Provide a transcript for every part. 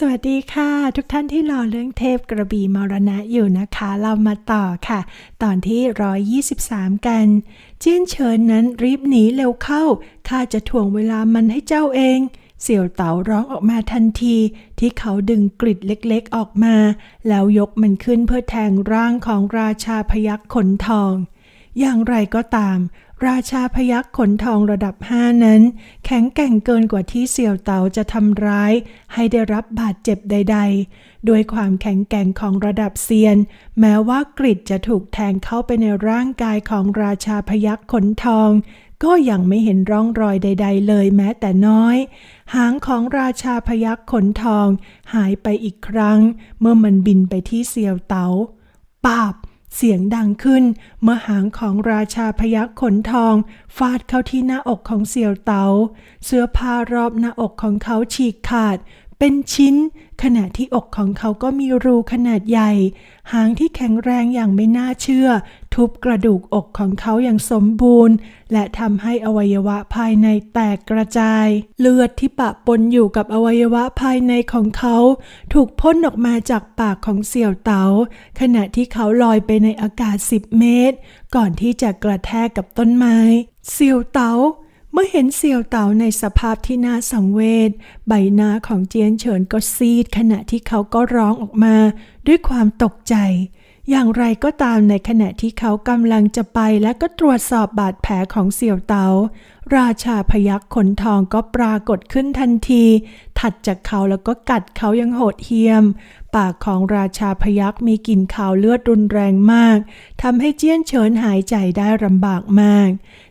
สวัสดีค่ะ ทุกท่านที่รอเรื่องเทพกระบี่มรณะอยู่นะคะ เรามาต่อค่ะ ตอนที่ 123 กัน เจี้ยนเฉินนั้นรีบหนีเร็วเข้าข้าจะถ่วงเวลามันให้เจ้าเอง เสี่ยวเต๋าร้องออกมาทันที ที่เขาดึงกริดเล็กๆออกมา แล้วยกมันขึ้นเพื่อแทงร่างของราชาพยักขนทอง อย่างไรก็ตาม ราชาพยักขนทองระดับห้านั้น แข็งแกร่งเกินกว่าที่เสี่ยวเต๋าจะทำร้าย ให้ได้รับบาดเจ็บใด ๆ ด้วยความแข็งแกร่งของระดับเซียน แม้ว่ากริดจะถูกแทงเข้าไปในร่างกายของราชาพยักขนทอง ก็ยังไม่เห็นร่องรอยใด ๆ เลยแม้แต่น้อย หางของราชาพยักขนทอง หายไปอีกครั้ง เมื่อมันบินไปที่เซียวเต๋าปาบ เสียงดังขึ้น เมื่อหางของราชาพยักขนทอง ฟาดเข้าที่หน้าอกของเสี่ยวเตา๋าเสื้อผ้ารอบหน้าอกของเขาฉีกขาด เป็นชิ้น ขณะที่อกของเขาก็มีรูขนาดใหญ่ หางที่แข็งแรงอย่างไม่น่าเชื่อ ทุบกระดูกอกของเขาอย่างสมบูรณ์ และทำให้อวัยวะภายในแตกกระจาย เลือดที่ปะปนอยู่กับอวัยวะภายในของเขา ถูกพ่นออกมาจากปากของเสี่ยวเตา๋าขณะที่เขาลอยไปในอากาศ 10 เมตร ก่อนที่จะกระแทกกับต้นไม้ เสี่ยวเตา๋า มื่อเห็นเสี่ยวเต่าในสภาพที่น่าสังเวชใบหน้าของเจียนเฉินก็ซีดขณะที่เขาก็ร้องออกมาด้วยความตกใจ อย่างไรก็ตามในขณะที่เขากำลังจะไปและก็ตรวจสอบบาดแผลของเสี่ยวเตา ราชาพยักขนทองก็ปรากฏขึ้นทันที ถัดจากเขาแล้วก็กัดเขายังโหดเหี้ยม ปากของราชาพยักมีกลิ่นขาวเลือดรุนแรงมากทำให้เจียนเฉินหายใจได้ลำบากมาก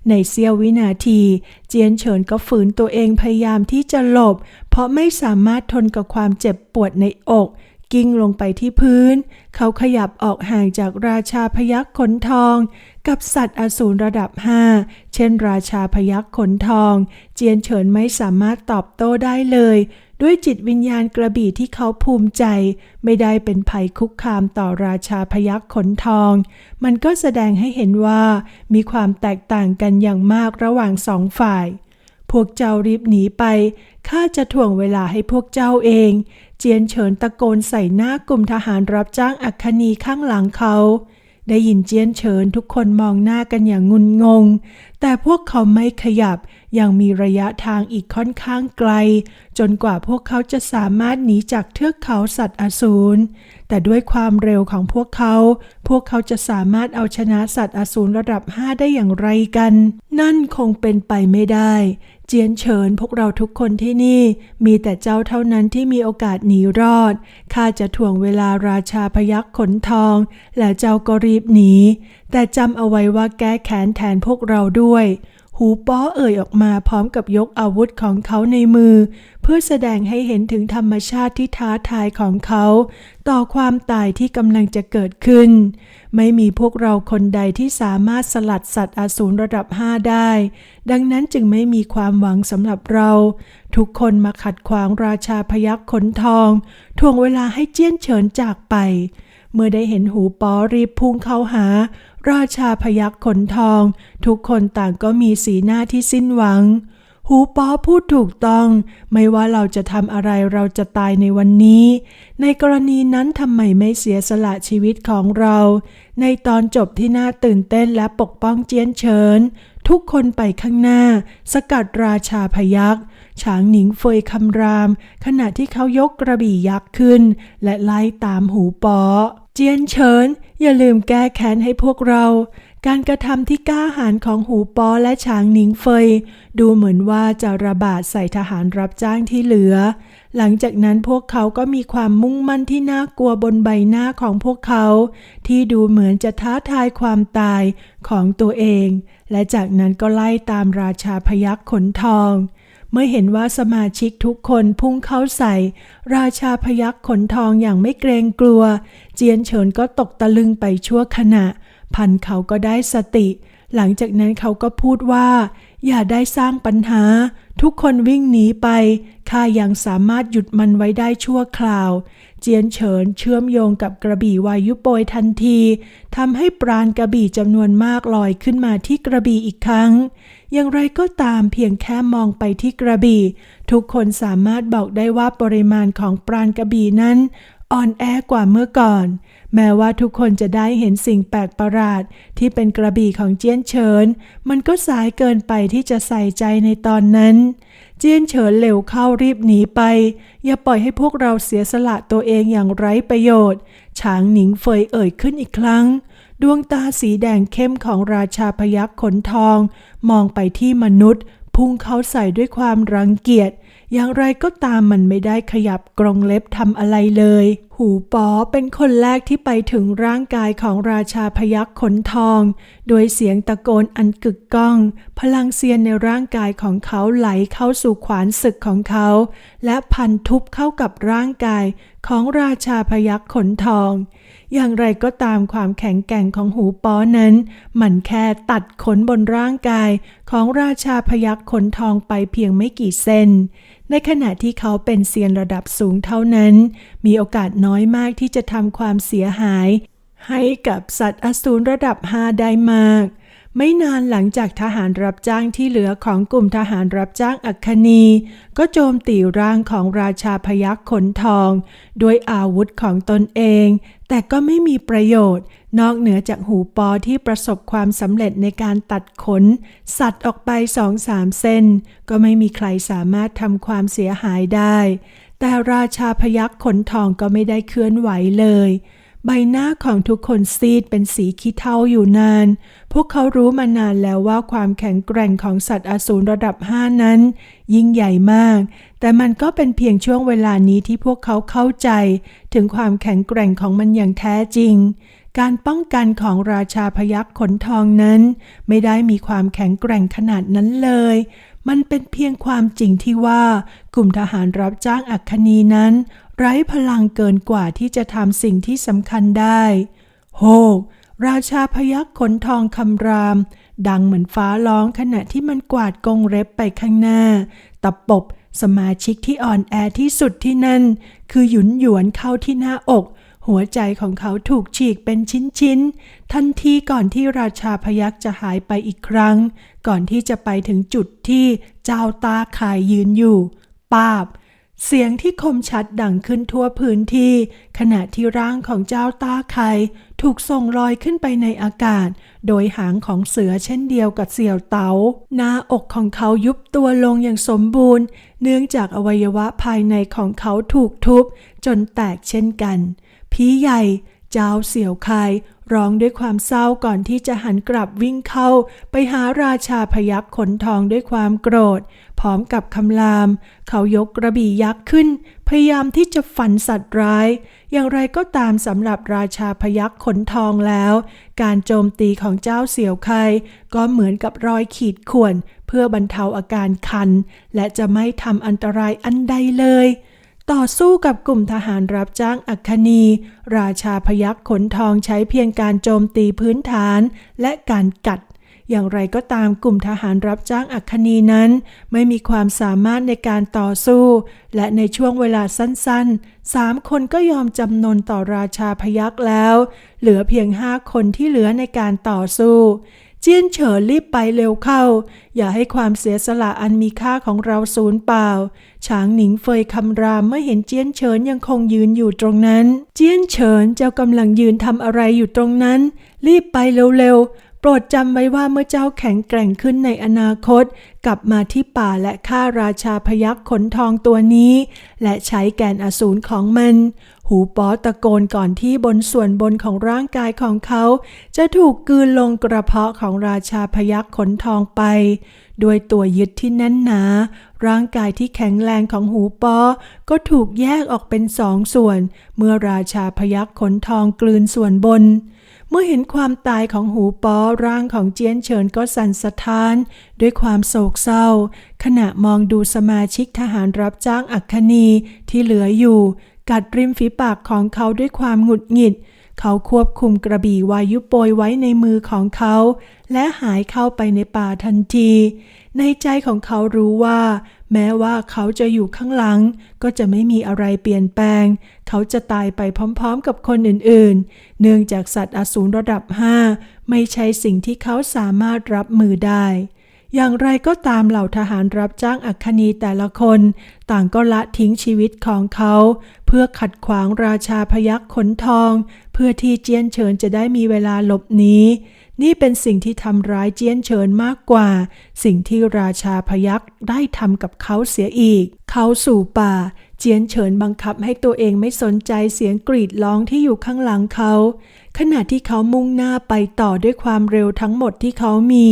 ในเสี้ยววินาที เจียนเฉินก็ฝืนตัวเองพยายามที่จะหลบ เพราะไม่สามารถทนกับความเจ็บปวดในอก กิ้งลงไปที่พื้น เขาขยับออกห่างจากราชาพยักขนทอง กับสัตว์อสูรระดับห้าเช่น ราชาพยักขนทอง เจียนเฉินไม่สามารถตอบโต้ได้เลย ด้วยจิตวิญญาณกระบี่ที่เขาภูมิใจ ไม่ได้เป็นภัยคุกคามต่อราชาพยักขนทอง มันก็แสดงให้เห็นว่า มีความแตกต่างกันอย่างมากระหว่างสองฝ่ายพวกเจ้ารีบหนีไป ข้าจะถ่วงเวลาให้พวกเจ้าเอง จียนเฉินตะโกนใส่หน้ากลุ่มทหารรับจ้างอัคคณีข้างหลังเขา ได้ยินเจียนเฉินทุกคนมองหน้ากันอย่างงุนงง แต่พวกเขาไม่ขยับ ยังมีระยะทางอีกค่อนข้างไกล จนกว่าพวกเขาจะสามารถหนีจากเทือกเขาสัตว์อสูร แต่ด้วยความเร็วของพวกเขา พวกเขาจะสามารถเอาชนะสัตว์อสูรระดับ 5 ได้อย่างไรกัน นั่นคงเป็นไปไม่ได้ เจียนเฉินพวกเราทุกคนที่นี่ มีแต่เจ้าเท่านั้นที่มีโอกาสหนีรอด ข้าจะถ่วงเวลาราชาพยักขนทอง และเจ้าก็รีบหนี แต่จำเอาไว้ว่าแก้แค้นแทนพวกเราด้วย หูป้อเอ่ยออกมาพร้อมกับยกอาวุธของเขาในมือ เพื่อแสดงให้เห็นถึงธรรมชาติที่ท้าทายของเขา ต่อความตายที่กำลังจะเกิดขึ้น ไม่มีพวกเราคนใดที่สามารถสลัดสัตว์อสูรระดับ5ได้ ดังนั้นจึงไม่มีความหวังสำหรับเรา ทุกคนมาขัดขวางราชาพยักขนทองถ่วงเวลาให้เจี้ยนเฉินจากไป เมื่อได้เห็นหูป้อรีบพุ่งเข้าหา ราชาพยักขนทอง ทุกคนต่างก็มีสีหน้าที่สิ้นหวัง หูป้อพูดถูกต้อง ไม่ว่าเราจะทำอะไรเราจะตายในวันนี้ ในกรณีนั้นทำไมไม่เสียสละชีวิตของเรา ในตอนจบที่น่าตื่นเต้นและปกป้องเจียนเฉิน ทุกคนไปข้างหน้า สกัดราชาพยักฉางหนิงเฟยคำราม ขณะที่เขายกกระบี่ยักษ์ขึ้น และไล่ตามหูปอ เจียนเฉินอย่าลืมแก้แค้นให้พวกเรา การกระทำที่กล้าหาญของหูปอและฉางหนิงเฟย ดูเหมือนว่าจะระบาดใส่ทหารรับจ้างที่เหลือ หลังจากนั้นพวกเขาก็มีความมุ่งมั่นที่น่ากลัวบนใบหน้าของพวกเขา ที่ดูเหมือนจะท้าทายความตายของตัวเอง และจากนั้นก็ไล่ตามราชาพยักขนทอง เมื่อเห็นว่าสมาชิกทุกคนพุ่งเข้าใส่ ราชาพยักขนทองอย่างไม่เกรงกลัว เจียนเฉินก็ตกตะลึงไปชั่วขณะ พันเขาก็ได้สติ หลังจากนั้นเขาก็พูดว่า อย่าได้สร้างปัญหา ทุกคนวิ่งหนีไป ข้ายังสามารถหยุดมันไว้ได้ชั่วคราว เจียนเฉินเชื่อมโยงกับกระบี่วายุโปยทันทีทำให้ปราณกระบี่จำนวนมากลอยขึ้นมาที่กระบี่อีกครั้ง อย่างไรก็ตามเพียงแค่มองไปที่กระบี่ ทุกคนสามารถบอกได้ว่าปริมาณของปราณกระบี่นั้นอ่อนแอกว่าเมื่อก่อน แม้ว่าทุกคนจะได้เห็นสิ่งแปลกประหลาด ที่เป็นกระบี่ของเจี้ยนเฉิน มันก็สายเกินไปที่จะใส่ใจในตอนนั้น เจี้ยนเฉินเร็วเข้ารีบหนีไป อย่าปล่อยให้พวกเราเสียสละตัวเองอย่างไร้ประโยชน์ฉางหนิงเฟยเอ่ยขึ้นอีกครั้ง ดวงตาสีแดงเข้มของราชาพยักขนทอง มองไปที่มนุษย์ พุ่งเข้าใส่ด้วยความรังเกียจ อย่างไรก็ตามมันไม่ได้ขยับกรงเล็บทำอะไรเลย หูปอเป็นคนแรกที่ไปถึงร่างกายของราชาพยักษ์ขนทอง โดยเสียงตะโกนอันกึกก้อง พลังเซียนในร่างกายของเขาไหลเข้าสู่ขวานศึกของเขา และพันทุบเข้ากับร่างกายของราชาพยักษ์ขนทอง อย่างไรก็ตามความแข็งแกร่งของหูป้อนั้น มันแค่ตัดขนบนร่างกายของราชาพยักขนทองไปเพียงไม่กี่เซน ในขณะที่เขาเป็นเซียนระดับสูงเท่านั้น มีโอกาสน้อยมากที่จะทำความเสียหาย ให้กับสัตว์อสูรระดับ5ได้มาก ไม่นานหลังจากทหารรับจ้างที่เหลือของกลุ่มทหารรับจ้างอัคคณีก็โจมตีร่างของราชาพยักษ์ขนทอง ด้วยอาวุธของตนเอง แต่ก็ไม่มีประโยชน์ นอกเหนือจากหูปอที่ประสบความสำเร็จในการตัดขน สัตว์ออกไปสองสามเส้น ก็ไม่มีใครสามารถทำความเสียหายได้ แต่ราชาพยักษ์ขนทองก็ไม่ได้เคลื่อนไหวเลย ใบหน้าของทุกคนซีดเป็นสีขี้เถาอยู่นาน พวกเขารู้มานานแล้วว่าความแข็งแกร่งของสัตว์อสูรระดับ5นั้น ยิ่งใหญ่มาก แต่มันก็เป็นเพียงช่วงเวลานี้ที่พวกเขาเข้าใจ ถึงความแข็งแกร่งของมันอย่างแท้จริง การป้องกันของราชาพยักขนทองนั้น ไม่ได้มีความแข็งแกร่งขนาดนั้นเลย มันเป็นเพียงความจริงที่ว่ากลุ่มทหารรับจ้างอัคคณีนั้น ไร้พลังเกินกว่าที่จะทำสิ่งที่สำคัญได้ โฮกราชาพยักขนทองคำราม ดังเหมือนฟ้าร้องขณะที่มันกวาดกงเร็บไปข้างหน้า ตะปบสมาชิกที่อ่อนแอที่สุดที่นั่น คือหยุนหยวนเข้าที่หน้าอก หัวใจของเขาถูกฉีกเป็นชิ้นๆ ทันทีก่อนที่ราชาพยักจะหายไปอีกครั้ง ก่อนที่จะไปถึงจุดที่เจ้าตาขายยืนอยู่ ปาบ เสียงที่คมชัดดังขึ้นทั่วพื้นที่ ขณะที่ร่างของเจ้าตาไคถูกส่งลอยขึ้นไปในอากาศ โดยหางของเสือเช่นเดียวกับเสี่ยวเตา๋าหน้าอกของเขายุบตัวลงอย่างสมบูรณ์ เนื่องจากอวัยวะภายในของเขาถูกทุบ จนแตกเช่นกัน พี่ใหญ่ เจ้าเสี่ยวคาย ร้องด้วยความเศร้าก่อนที่จะหันกลับวิ่งเข้า ไปหาราชาพยักขนทองด้วยความโกรธ พร้อมกับคำราม เขายกกระบี่ยักษ์ขึ้น พยายามที่จะฟันสัตว์ร้าย อย่างไรก็ตามสำหรับราชาพยักขนทองแล้ว การโจมตีของเจ้าเสี่ยวไคก็เหมือนกับรอยขีดข่วน เพื่อบรรเทาอาการคัน และจะไม่ทำอันตรายอันใดเลย ต่อสู้กับกลุ่มทหารรับจ้างอัคคณีราชาพยักขนทองใช้เพียงการโจมตีพื้นฐานและการกัด อย่างไรก็ตามกลุ่มทหารรับจ้างอัคคณีนั้น ไม่มีความสามารถในการต่อสู้ และในช่วงเวลาสั้นๆสามคนก็ยอมจำนนต่อราชาพยักแล้ว เหลือเพียงห้าคนที่เหลือในการต่อสู้ เจี้ยนเฉินรีบไปเร็วเข้า อย่าให้ความเสียสละอันมีค่าของเราสูญเปล่า ฉางหนิงเฟยคำรามเมื่อเห็นเจี้ยนเฉินยังคงยืนอยู่ตรงนั้น เจี้ยนเฉินเจ้ากำลังยืนทำอะไรอยู่ตรงนั้น รีบไปเร็วๆ ปรดจำไว้ว่าเมื่อเจ้าแข็งแกร่งขึ้นในอนาคต กลับมาที่ป่าและฆ่าราชาพยักขนทองตัวนี้ และใช้แกนอสูรของมัน หูป๊อตะโกนก่อนที่บนส่วนบนของร่างกายของเขา จะถูกกลืนลงกระเพาะของราชาพยักขนทองไป ด้วยตัวยึดที่แน่นหนา ร่างกายที่แข็งแรงของหูปอก็ถูกแยกออกเป็นสองส่วน เมื่อราชาพยักขนทองกลืนส่วนบน เมื่อเห็นความตายของหูปอร่างของเจียนเฉินก็สั่นสะท้าน ด้วยความโศกเศร้า ขณะมองดูสมาชิกทหารรับจ้างอัคคณีที่เหลืออยู่ กัดริมฝีปากของเขาด้วยความหงุดหงิด เขาควบคุมกระบี่วายุโปยไว้ในมือของเขา และหายเข้าไปในป่าทันที ในใจของเขารู้ว่า แม้ว่าเขาจะอยู่ข้างหลัง ก็จะไม่มีอะไรเปลี่ยนแปลง เขาจะตายไปพร้อมๆกับคนอื่นๆ เนื่องจากสัตว์อสูรระดับ 5 ไม่ใช่สิ่งที่เขาสามารถรับมือได้ อย่างไรก็ตามเหล่าทหารรับจ้างอัคคณีแต่ละคน ต่างก็ละทิ้งชีวิตของเขา เพื่อขัดขวางราชาพยักขนทอง เพื่อที่เจียนเฉินจะได้มีเวลาหลบหนี นี่เป็นสิ่งที่ทำร้ายเจียนเฉินมากกว่า สิ่งที่ราชาพยักได้ทำกับเขาเสียอีก เขาสู่ป่า เจียนเฉินบังคับให้ตัวเองไม่สนใจเสียงกรีดร้องที่อยู่ข้างหลังเขา ขณะที่เขามุ่งหน้าไปต่อด้วยความเร็วทั้งหมดที่เขามี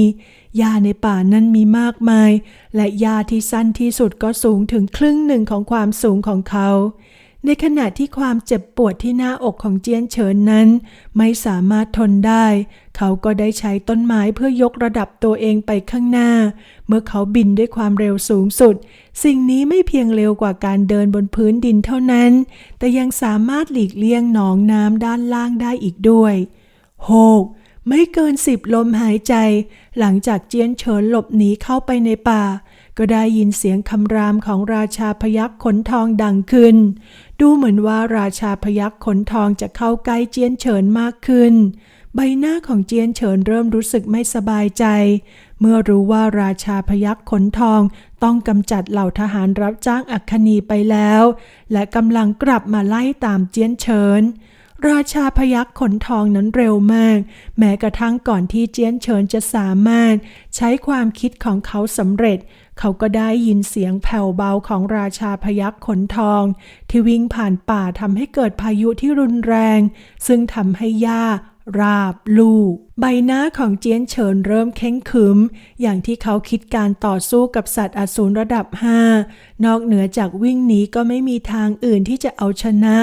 หญ้าในป่านั้นมีมากมาย และหญ้าที่สั้นที่สุดก็สูงถึงครึ่งหนึ่งของความสูงของเขา ในขณะที่ความเจ็บปวดที่หน้าอกของเจียนเฉินนั้น ไม่สามารถทนได้ เขาก็ได้ใช้ต้นไม้เพื่อยกระดับตัวเองไปข้างหน้า เมื่อเขาบินด้วยความเร็วสูงสุด สิ่งนี้ไม่เพียงเร็วกว่าการเดินบนพื้นดินเท่านั้น แต่ยังสามารถหลีกเลี่ยงหนองน้ำด้านล่างได้อีกด้วยโฮกไม่เกินสิบลมหายใจ หลังจากเจียนเฉินหลบหนีเข้าไปในป่า ก็ได้ยินเสียงคำรามของราชาพยักขนทองดังขึ้น ดูเหมือนว่าราชาพยักขนทองจะเข้าใกล้เจียนเฉินมากขึ้น ใบหน้าของเจียนเฉินเริ่มรู้สึกไม่สบายใจ เมื่อรู้ว่าราชาพยักขนทองต้องกำจัดเหล่าทหารรับจ้างอัคคณีไปแล้ว และกำลังกลับมาไล่ตามเจียนเฉินราชาพยักขนทองนั้นเร็วมาก แม้กระทั่งก่อนที่เจียนเฉินจะสามารถ ใช้ความคิดของเขาสำเร็จ เขาก็ได้ยินเสียงแผ่วเบาของราชาพยักขนทอง ที่วิ่งผ่านป่าทำให้เกิดพายุที่รุนแรง ซึ่งทำให้หญ้า ราบลูกใบหน้าของเจียนเฉินเริ่มเค้งขึม อย่างที่เขาคิดการต่อสู้กับสัตว์อสูรระดับ5นอกเหนือจากวิ่งหนีก็ไม่มีทางอื่นที่จะเอาชนะ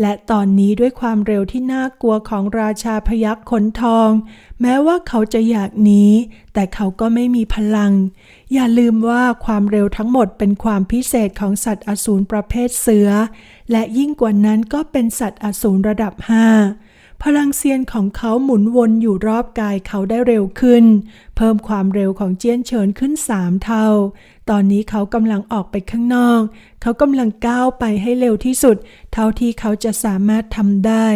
และตอนนี้ด้วยความเร็วที่น่ากลัวของราชาพยักขนทอง แม้ว่าเขาจะอยากหนีแต่เขาก็ไม่มีพลัง อย่าลืมว่าความเร็วทั้งหมดเป็นความพิเศษของสัตว์อสูรประเภทเสือ และยิ่งกว่านั้นก็เป็นสัตว์อสูรระดับ5 พลังเซียนของเขาหมุนวนอยู่รอบกายเขาได้เร็วขึ้น เพิ่มความเร็วของเจียนเฉินขึ้นสามเท่า ตอนนี้เขากำลังออกไปข้างนอก เขากำลังก้าวไปให้เร็วที่สุด เท่าที่เขาจะสามารถทำได้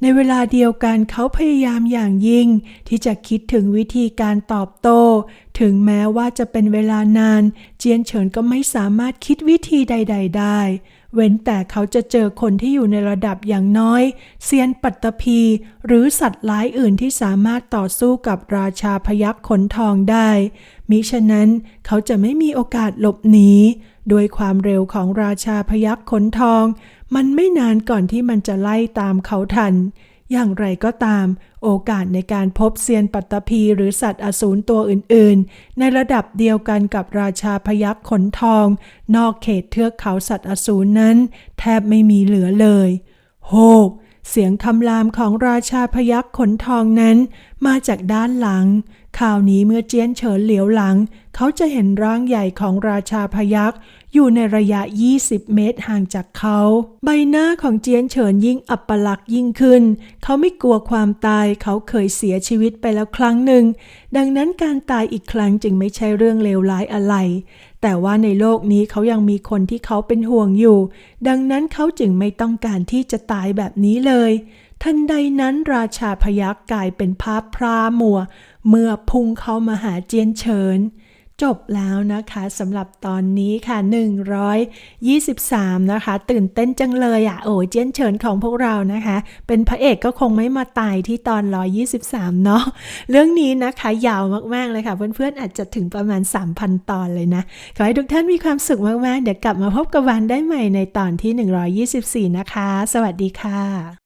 ในเวลาเดียวกันเขาพยายามอย่างยิ่ง ที่จะคิดถึงวิธีการตอบโต้ ถึงแม้ว่าจะเป็นเวลานาน เจียนเฉินก็ไม่สามารถคิดวิธีใด ๆ ได้ เว้นแต่เขาจะเจอคนที่อยู่ในระดับอย่างน้อย เซียนปัตตภีหรือสัตว์ร้ายอื่นที่สามารถต่อสู้กับราชาพยักขนทองได้ มิฉะนั้นเขาจะไม่มีโอกาสหลบหนีด้วยความเร็วของราชาพยักขนทอง มันไม่นานก่อนที่มันจะไล่ตามเขาทัน อย่างไรก็ตาม โอกาสในการพบเซียนปัตตภีหรือสัตว์อสูรตัวอื่น ๆ ในระดับเดียวกันกับราชาพยักขนทอง นอกเขตเทือกเขาสัตว์อสูรนั้น แทบไม่มีเหลือเลย โฮกเสียงคำรามของราชาพยักขนทองนั้น มาจากด้านหลังข่าวนี้เมื่อเจียนเฉินเหลียวหลัง เขาจะเห็นร่างใหญ่ของราชาพยัก อยู่ในระยะ 20 เมตรห่างจากเขา ใบหน้าของเจียนเฉินยิ่งอัปลักษ์ยิ่งขึ้น เขาไม่กลัวความตายเขาเคยเสียชีวิตไปแล้วครั้งหนึ่ง ดังนั้นการตายอีกครั้งจึงไม่ใช่เรื่องเลวร้ายอะไร แต่ว่าในโลกนี้เขายังมีคนที่เขาเป็นห่วงอยู่ ดังนั้นเขาจึงไม่ต้องการที่จะตายแบบนี้เลยทันใดนั้นราชาพยักกลายเป็นภาพพรามัว เมื่อพุ่งเข้ามาหาเจียนเฉิน จบแล้วนะคะสำหรับตอนนี้ค่ะ 123 นะคะ ตื่นเต้นจังเลยอะโอ้เจียนเฉินของพวกเรานะคะ เป็นพระเอกก็คงไม่มาตายที่ตอน 123 เนาะเรื่องนี้นะคะยาวมากๆเลยค่ะ เพื่อนๆอาจจะถึงประมาณ 3,000 ตอนเลยนะ ขอให้ทุกท่านมีความสุขมากๆ เดี๋ยวกลับมาพบกับวันได้ใหม่ในตอนที่ 124 นะคะ สวัสดีค่ะ